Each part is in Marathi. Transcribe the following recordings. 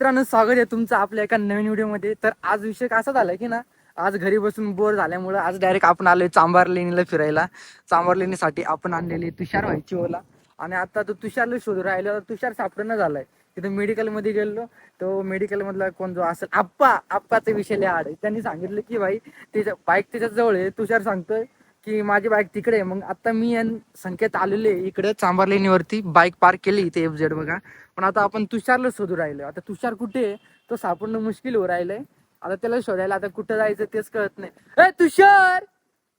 मित्रांनो स्वागत आहे तुमचं आपल्या एका नवीन व्हिडिओमध्ये. तर आज विषय असा झाला की ना आज घरी बसून बोर झाल्यामुळं आज डायरेक्ट आपण आलोय चांबार लेणीला फिरायला. चांबार लेणीसाठी आपण आणलेली तुषार व्हायची ओला. आणि आता तो तुषारला शोधू राहिलो तुषार सापडणं झालाय. तिथं मेडिकलमध्ये गेलो तो मेडिकल मधला कोण जो असेल आप्पा आप्पाचा विषय लिहा आड त्यांनी सांगितलं की भाई त्याच्या बाईक त्याच्याजवळ आहे तुषार सांगतोय. की माझी बाईक तिकडे मग आता मी आणि संकेत आलेले इकडे चांबार लेणीवरती बाईक पार्क केली इथे एफ जेड बघा. पण आता आपण तुषारला शोधू राहिलो आता तुषार कुठे आहे? तो सापडणं मुश्किल होऊ राहिलंय. आता त्याला शोधायला आता कुठं जायचं तेच कळत नाही. ए तुषार!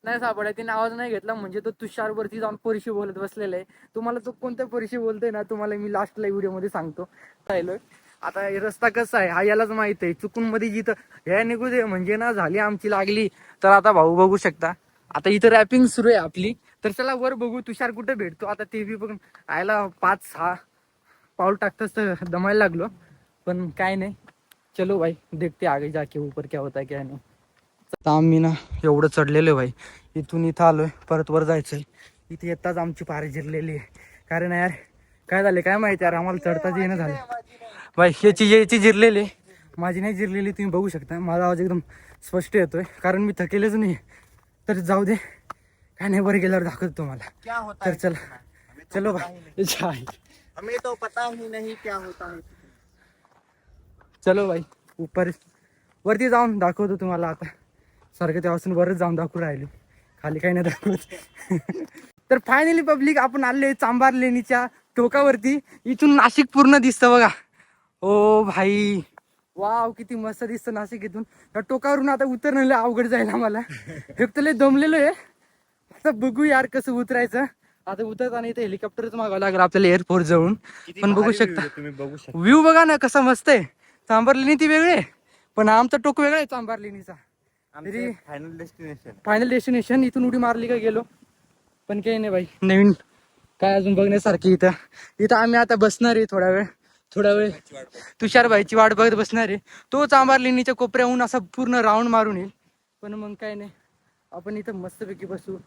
नाही सापडाय तिने आवाज नाही घेतला. म्हणजे तो तुषार वरती जाऊन पोरीशी बोलत बसलेला आहे. तुम्हाला तो कोणत्या पोरीशी बोलतोय ना तुम्हाला मी लास्टला व्हिडिओमध्ये सांगतो. राहिलोय आता हे रस्ता कसा आहे? हा यालाच माहीत आहे. चुकून मध्ये जिथं हे निघू दे म्हणजे ना झाली आमची लागली. तर आता भाऊ बघू शकता. आता इथं रॅपिंग सुरू आहे आपली. तर चला वर बघू तुषार कुठे भेटतो? आता ते बी बघून आयला पाच सहा पाऊल टाकताच तर दमायला लागलो. पण काय नाही. चलो भाई देखते आगे जाके ऊपर क्या होता काय क्या नाही. आता आम्ही ना एवढं चढलेलो आहे भाई. इथून इथं आलोय परत वर जायचंय. इथे येताच आमची पारी जिरलेली आहे. कारण यार काय झाले काय माहिती यार आम्हाला चढताच येणं झालं भाई याची याची जिरलेली आहे. माझी नाही जिरलेली तुम्ही बघू शकता. माझा आवाज एकदम स्पष्ट येतोय. कारण मी थकेलच नाही तर जाऊ दे. काय नाही बरं गेल्यावर दाखवतो तुम्हाला. क्या होता तर है? चला. हमें तो चलो पता ही भाई जाय. नहीं। हमें तो पता ही नहीं क्या होता है. चलो भाई. उपर वरती जाऊन दाखवतो तुम्हाला आता. सारखं तेव्हापासून वरच जाऊन दाखवू राहिलो. खाली काही नाही दाखवत. तर फायनली पब्लिक आपण आले चांबार लेणीच्या टोकावरती. इथून नाशिक पूर्ण दिसतं बघा. ओ भाई. वाव किती मस्त दिसतं नाशिक इथून. त्या टोकावरून आता उतरणं अवघड जाईल आम्हाला. एक तर लय दमलेलो आहे. आता बघू यार कसं उतरायचं. आता उतरताना इथे हेलिकॉप्टरच मागावं लागेल आपल्याला एअरपोर्ट जवळून. पण बघू शकता. तुम्ही बघू शकता. व्ह्यू बघा ना कसा मस्त आहे. चांबारलेणी ती वेगळे पण आमचा टोक वेगळा आहे चांबारलेणीचा फायनल डेस्टिनेशन फायनल डेस्टिनेशन इथून उडी मारली का गेलो. पण काही नाही बाई. नवीन. काय अजून बघण्यासारखी इथं. इथं आम्ही आता बसणार आहे थोडा वेळ. थोडा वेळ तुषारबाईची वाट बघत बसणार आहे. तो चांबारलेणीच्या कोपऱ्याहून असा पूर्ण राऊंड मारून येईल. पण मग काय नाही. आपण इथं मस्तपैकी बसू.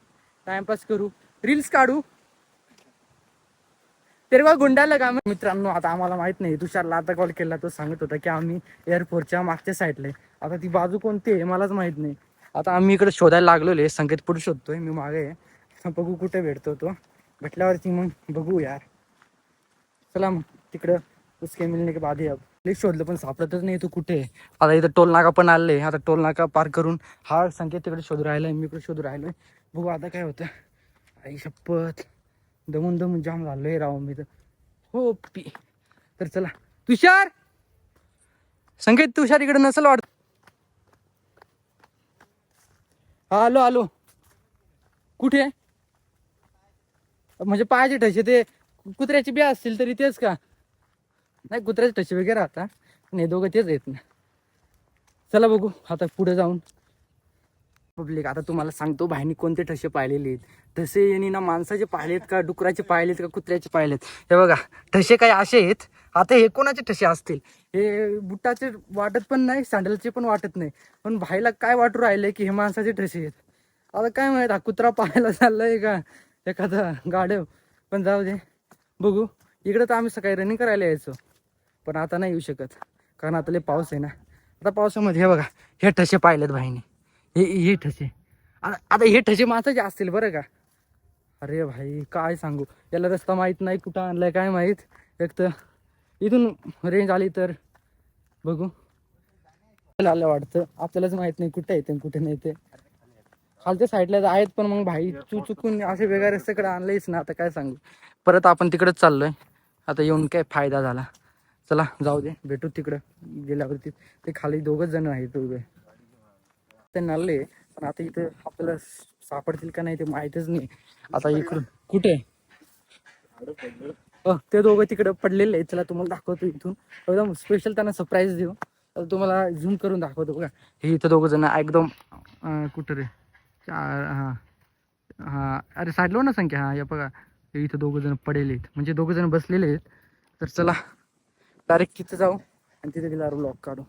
टाइमपास करू. रील्स काढू. तेव्हा गुंडाला का मित्रांनो आता आम्हाला माहीत नाही. तुषारला आता कॉल केला तो सांगत होता की आम्ही एअरपोर्टच्या मागच्या साईडला आहे. आता ती बाजू कोणती आहे मलाच माहीत नाही. आता आम्ही इकडे शोधायला लागलेलो आहे. संकेत पुढे शोधतोय. मी मागे आहे. बघू कुठे भेटतो तो. भेटल्यावरती मग बघू यार. चला मग तिकडं उसके मिलने के बाद ही अब लिफ्ट शोधलं पण सापडतच नाही तू कुठे. आता इथं टोल नाका पण आले. आता टोल नाका पार करून हा संकेत तिकडे शोधू राहिला मी इकडे शोधू राहिलोय. बघू आता काय होतं. आई शपथ. दमून दमून जाम झालोय राव मी तर. हो पी. तर चला. तुषार! संकेत तुषार इकडे नसेल वाटत हा आलो आलो. कुठे? म्हणजे पायाचे ठसे ते कुत्र्याची बी असतील तरी तेच का? नाही कुत्र्याचे ठसे वगैरे आता नाही दोघं तेच येत ना. चला बघू आता पुढे जाऊन. पब्लिक आता तुम्हाला सांगतो भाईनी कोणते ठसे पाहिलेले आहेत. ठसे यांनी ना माणसाचे पाहिलेत का डुकराचे पाहिलेत का कुत्र्याचे पाहिलेत हे बघा ठसे काही असे आहेत? आता हे कोणाचे ठसे असतील? हे बुटाचे वाटत पण नाही सँडलचे पण वाटत नाही. पण भाईला काय वाटू राहिले की हे माणसाचे ठसे आहेत? आता काय माहीत हा कुत्रा पाहायला चाललाय का? एखादा गाड्या पण जाऊ दे बघू. इकडे तर आम्ही सकाळी रनिंग करायला यायचो. पण आता नाही येऊ शकत. कारण आता लय पाऊस आहे ना. आता पावसामध्ये हे बघा हे ठसे पाहिलेत भाईने. हे हे ठसे. आ- आता हे ठसे माणसाचे असतील बरं का. अरे भाई काय सांगू? याला रस्ता माहीत नाही कुठं आणलाय काय माहीत? एक तर इथून रेंज आली तर बघू. आलं वाटतं. आपल्यालाच माहीत नाही कुठे येते कुठे नाही ते. खालच्या साईडला आहेत पण मग भाई तू चुकून असे वेगळ्या रस्त्याकडे आणलंयच ना. आता काय सांगू? परत आपण तिकडेच चाललोय. आता येऊन काय फायदा झाला. चला जाऊ दे. भेटू तिकडं. गेल्यावरती ते खाली दोघच जण आहेत उभे ते नल्ले पण आता इथे आपल्याला सापडतील का नाही ते माहीतच नाही. आता इकडून. कुठे? ते दोघं तिकडे पडलेले आहेत. चला तुम्हाला दाखवतो इथून. एकदम स्पेशल त्यांना सरप्राईज देऊ. तुम्हाला झूम करून दाखवतो बघा. हे इथं दोघं जण एकदम कुठं रे? चार हां. हां. अरे साईडला ना संख्या? हां या बघा. हे इथं दोघं जण पडेले आहेत. म्हणजे दोघं जण बसलेले आहेत. तर चला. डायरेक्ट तिथे जाऊ आणि तिथे तिला ब्लॉग काढू.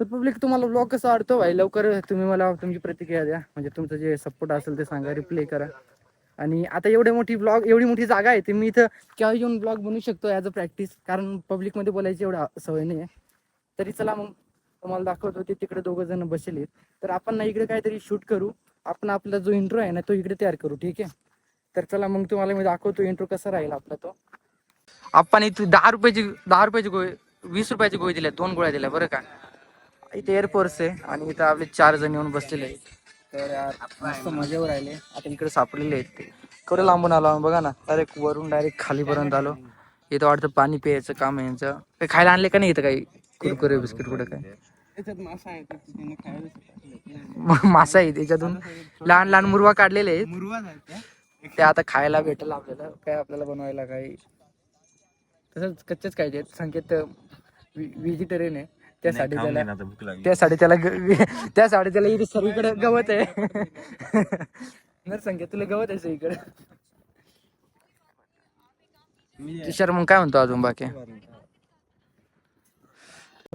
तर पब्लिक तुम्हाला ब्लॉग कसा वाटतो भाई? लवकर तुम्ही मला तुमची प्रतिक्रिया द्या. म्हणजे तुमचं जे सपोर्ट असेल ते सांगा रिप्ले करा. आणि आता एवढी मोठी ब्लॉग एवढी मोठी जागा आहे ते मी इथं केव्हा येऊन ब्लॉग बनवू शकतो ॲज अ प्रॅक्टिस कारण पब्लिकमध्ये बोलायची एवढा सवय नाही आहे. तरी चला मग तुम्हाला दाखवतो ते तिकडे दोघं जण बसले तर आपण ना इकडे काहीतरी शूट करू. आपण आपला जो इंट्रो आहे ना तो इकडे तयार करू ठीक आहे? तर चला मग तुम्हाला मी दाखवतो इंट्रो कसा राहील आपला तो. आपण इथे दहा रुपयाची दहा रुपयाची गोळी वीस रुपयाची गोळी दिल्या दोन गोळ्या दिल्या बरं का? इथे एअरफोर्स आहे आणि इथं आपले चार जण येऊन बसलेले आहेत. तर यार मस्त मजेवर राहिले. आता इकडे सापडलेले आहेत ते. केवढं लांबून आलो बघा ना. डायरेक्ट वरून डायरेक्ट खालीपर्यंत आलो. इथं वाटतं पाणी प्यायचं काम आहे यांचं. काही खायला आणले का नाही इथं काही? कुरकुरे बिस्किट कुठं काय? मासा आहे त्याच्यातून. लहान लहान मुरवा काढलेले आहेत. ते आता खायला भेटेल आपल्याला. काय आपल्याला बनवायला काही तसंच कच्चेच आहेत संकेत व्हेजिटेरियन आहे त्यासाठी त्याला त्यासाठी त्याला त्यासाठी त्याला इथे सर्वीकडे गवत आहे. नर संकेत तुला गवत आहे सगळीकडे. किशोर मग काय म्हणतो अजून बाकी?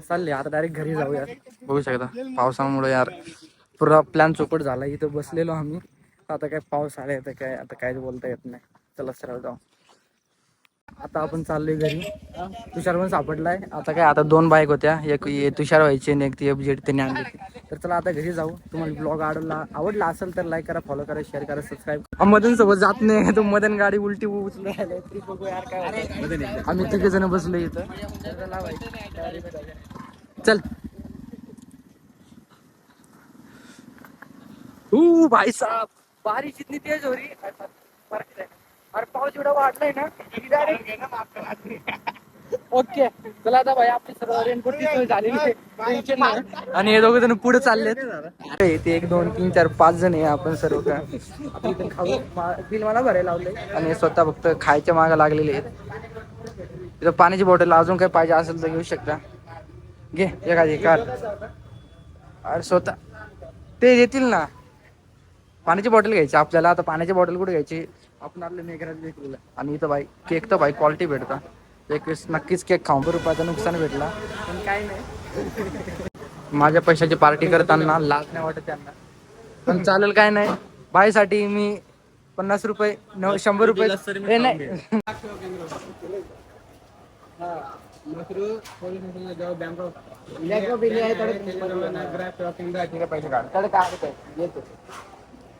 चालले आता डायरेक्ट घरी जाऊया बघू शकता पावसामुळे यार पुरा प्लॅन चोपट झाला इथं बसलेलो आम्ही. आता काय पाऊस आलाय तर काय आता काहीच बोलता येत नाही. चला सरळ जाऊ. आता आपण चाललोय घरी. तुषार पण सापडलाय. आता काय आता दोन बाईक होत्या. एक तुषार व्हायची आणि एक ती एफ जेड त्यांनी आणली. तर चला आता घरी जाऊ. तुम्हाला ब्लॉग आवडला आवडला असेल तर लाईक करा फॉलो करा शेअर करा सबस्क्राईब मदन सोबत जात नाही. तो मदन गाडी उलटी उचलून यार काय आम्ही तिघे जण बसलो इथं. बाई, चल भाई साहब बारिश इतनी तेज हो रही है. और पाऊस एवढा वाढलाय ना की direct- ओके चला आता भाई आपली सर्व रेनकोटची सोय झालेली आहे. टेन्शन नाही. आणि हे दोघं जण पुढे चाललेत. अरे, ते एक दोन तीन चार पाच जण आहे आपण सर्व का? आपण इथं खाऊ बिल मला भरायला लावलंय. आणि स्वतः फक्त खायच्या मागे लागलेले आहेत. तिथं पाण्याची बॉटल अजून काही पाहिजे असेल तर घेऊ शकता. घे एखादी कार अरे स्वतः. ते देतील ना. पाण्याची बॉटल घ्यायची. आपल्याला आता पाण्याची बॉटल कुठे घ्यायची? आपण आपल्या मेघराज विकलेला आणि इथं बाई केक तर बाई क्वालिटी भेटता. एक वेळेस नक्कीच केक खाऊन रुपयाचं नुकसान भेटला. पण काय नाही. माझ्या पैशाची पार्टी करताना लाज नाही वाटत त्यांना. पण चालेल काय नाही. बाईसाठी मी पन्नास रुपये नऊ शंभर रुपये. नाही.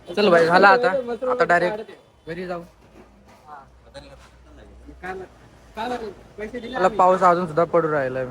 चल भाई झाला आता. आता डायरेक्ट घरी जाऊ. मला पाऊस अजून सुद्धा पडू राहिलाय.